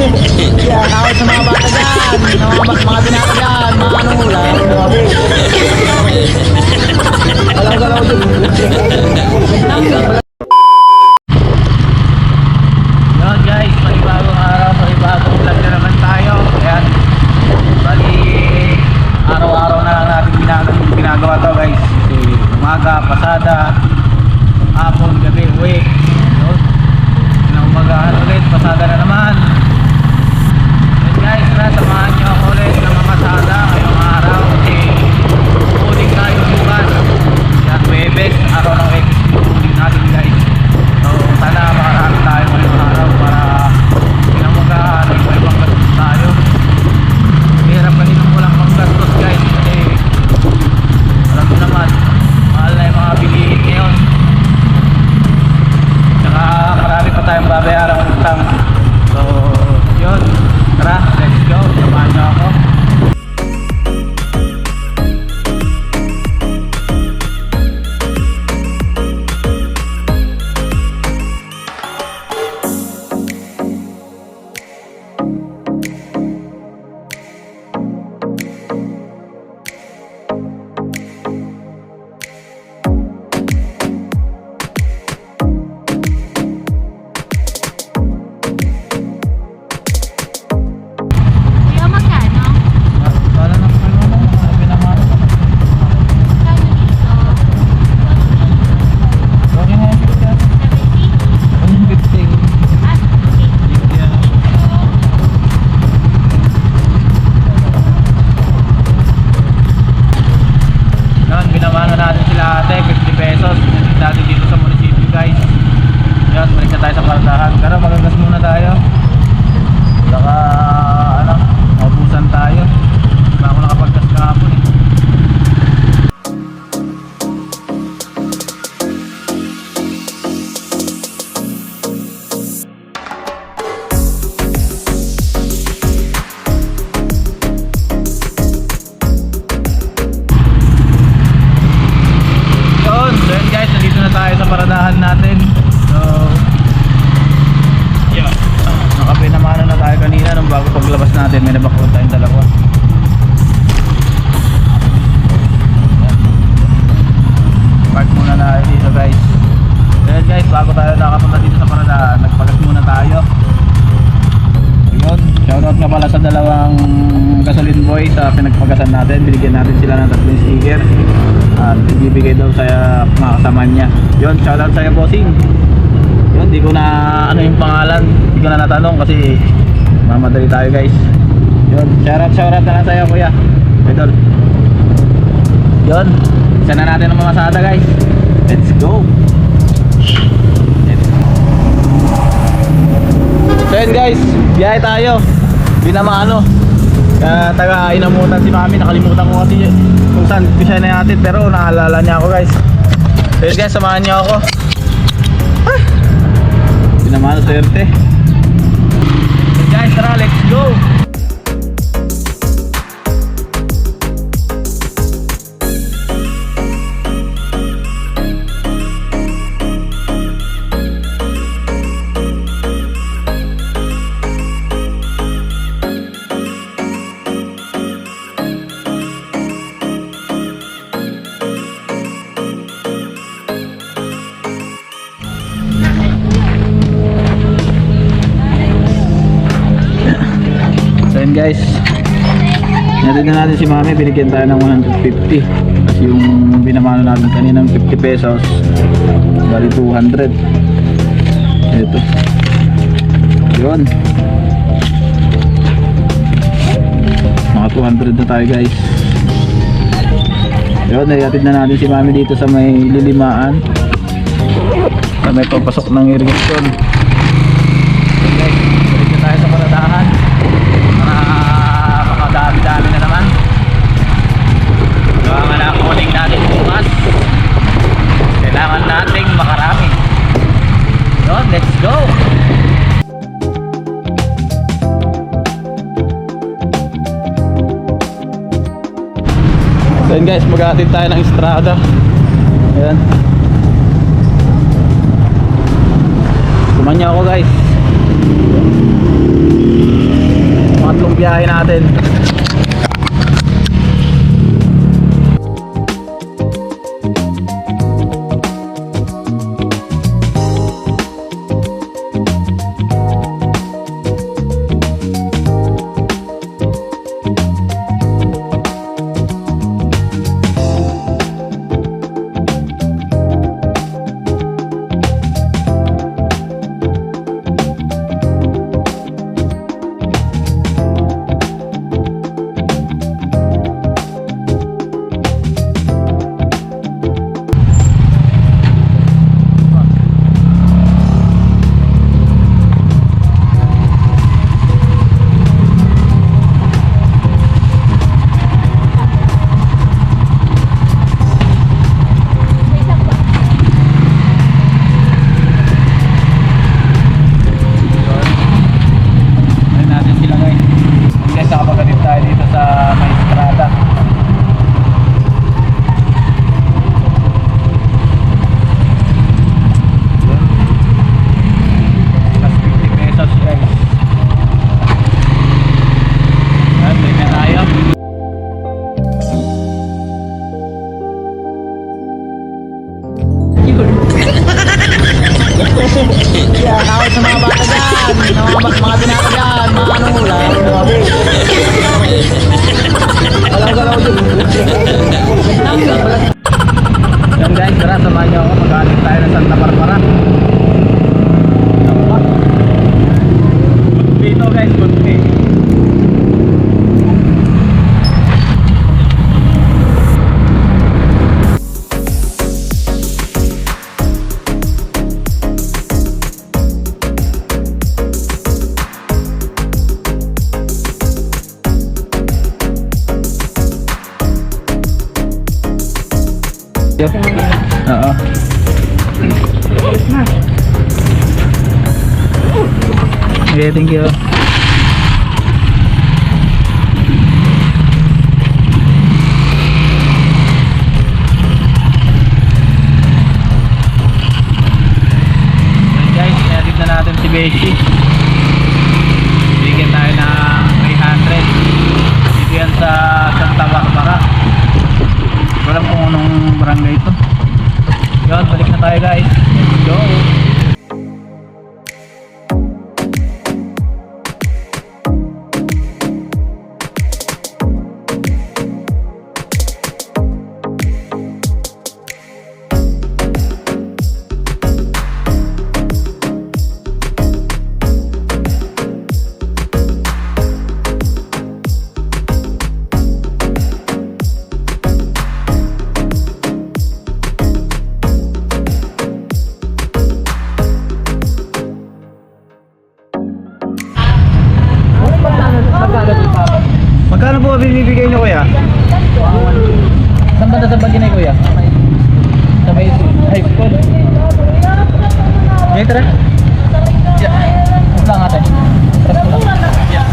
Yan, ako sa mga bata dyan, mga, mga binata dyan, mga ano hula. Alam ka lang dun. Yun guys, panibagong araw, panibagong vlog na naman tayo. Ayan. Bali, araw-araw lang natin ginagawa, ginagawa to guys. Umaga, pasada, hapon, gabi, uwi. Yun. Pinangumagahan ulit, pasada na naman. Guys, tara, samahan nyo ako ulit ng mga pasada ngayong araw. Kasi uling tayo bukas. Araw ng Webes, uling natin guys. Sticker. At ibibigay daw sa mga kasama niya. Yun, shoutout sa'yo bossing. Yun, di ko na ano yung pangalan. Di ko na natanong kasi mamadali tayo guys. Yun, shoutout shoutout na lang sa'yo kuya. Idol. Yun, isa na natin ang mamasada guys. Let's go. So yun guys, biyahe tayo. Binamano. Kaya taga inamutan si mami, nakalimutan ko kasi kung saan ko siya nahatid pero naalala niya ako guys. So yun guys, samahan niyo ako. Ah! Binamano swerte. Guys, tara, let's go! Na natin si mami, binigyan tayo ng 150. Kasi yung binamano natin kaninang 50 pesos, bali 200. Ito. Yun. Mga 200 na tayo guys. Yun, nayatid na natin si mami dito sa may lilimaan. Sa may papasok ng irrigation. natin tayo ng estrada. Ayan. Kumanya ako guys. Pangatlong biyahe natin. Yep. Oo. Okay, thank you. guys, inatid na natin si Beshi. Nasa bagay na kuya? Sa may high school. Ngayon tara. Yeah. Lang ate. Tapos lang. Yeah.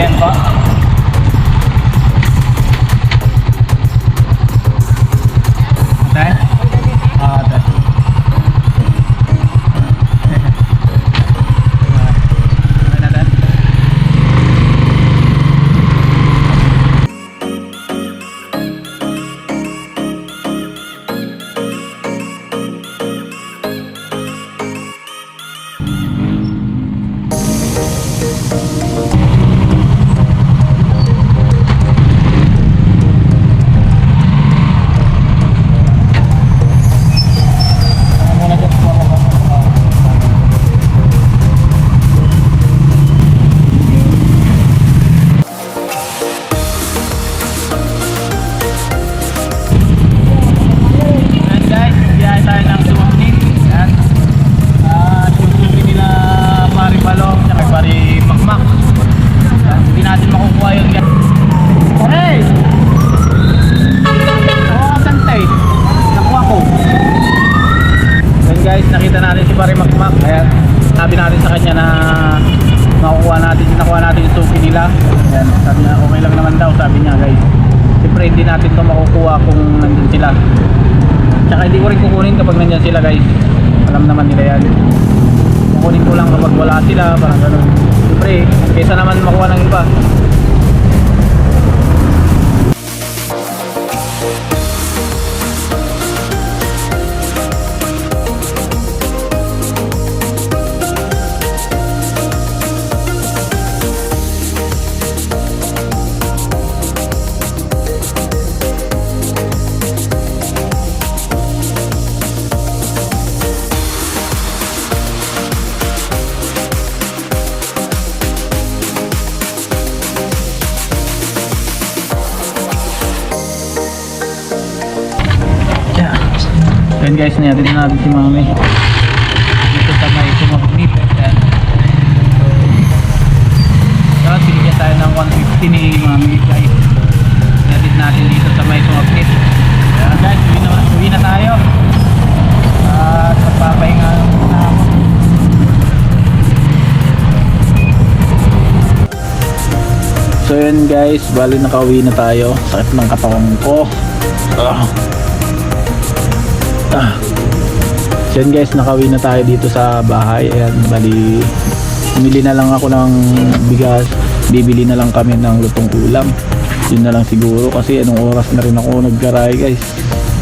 Ayan po. Nakuha natin yung suki nila. Ayan, sabi niya okay lang naman daw, sabi niya guys. Siyempre hindi natin to makukuha kung nandun sila. Tsaka hindi ko rin kukunin kapag nandyan sila guys. Alam naman nila yan. Kukunin ko lang kapag wala sila, parang ganun. Siyempre, kaysa naman makuha ng iba. Yan guys, natin na natin si Mami. Dito sa may sumagmit. Yan. So, sinigyan tayo ng 150 ni Mami guys. Natin natin dito sa may sumagmit. Yan guys, uwi na, uwi na tayo. At magpapahinga na ako. So yun guys, bali nakauwi na tayo. Sakit ng katawan ko. Ah. Ah. So yun guys, nakauwi na tayo dito sa bahay. Ayan, bali bumili na lang ako ng bigas. Bibili na lang kami ng lutong ulam. Yun na lang siguro kasi anong oras na rin ako naggaray guys.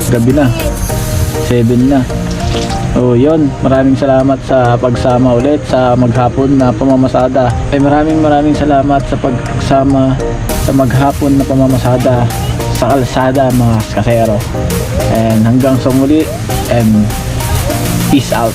Gabi na. 7 na. So yun, maraming salamat sa pagsama ulit sa maghapon na pamamasada. Ay maraming maraming salamat sa pagsama sa maghapon na pamamasada sa kalsada mga kasero. And hanggang sa muli and peace out.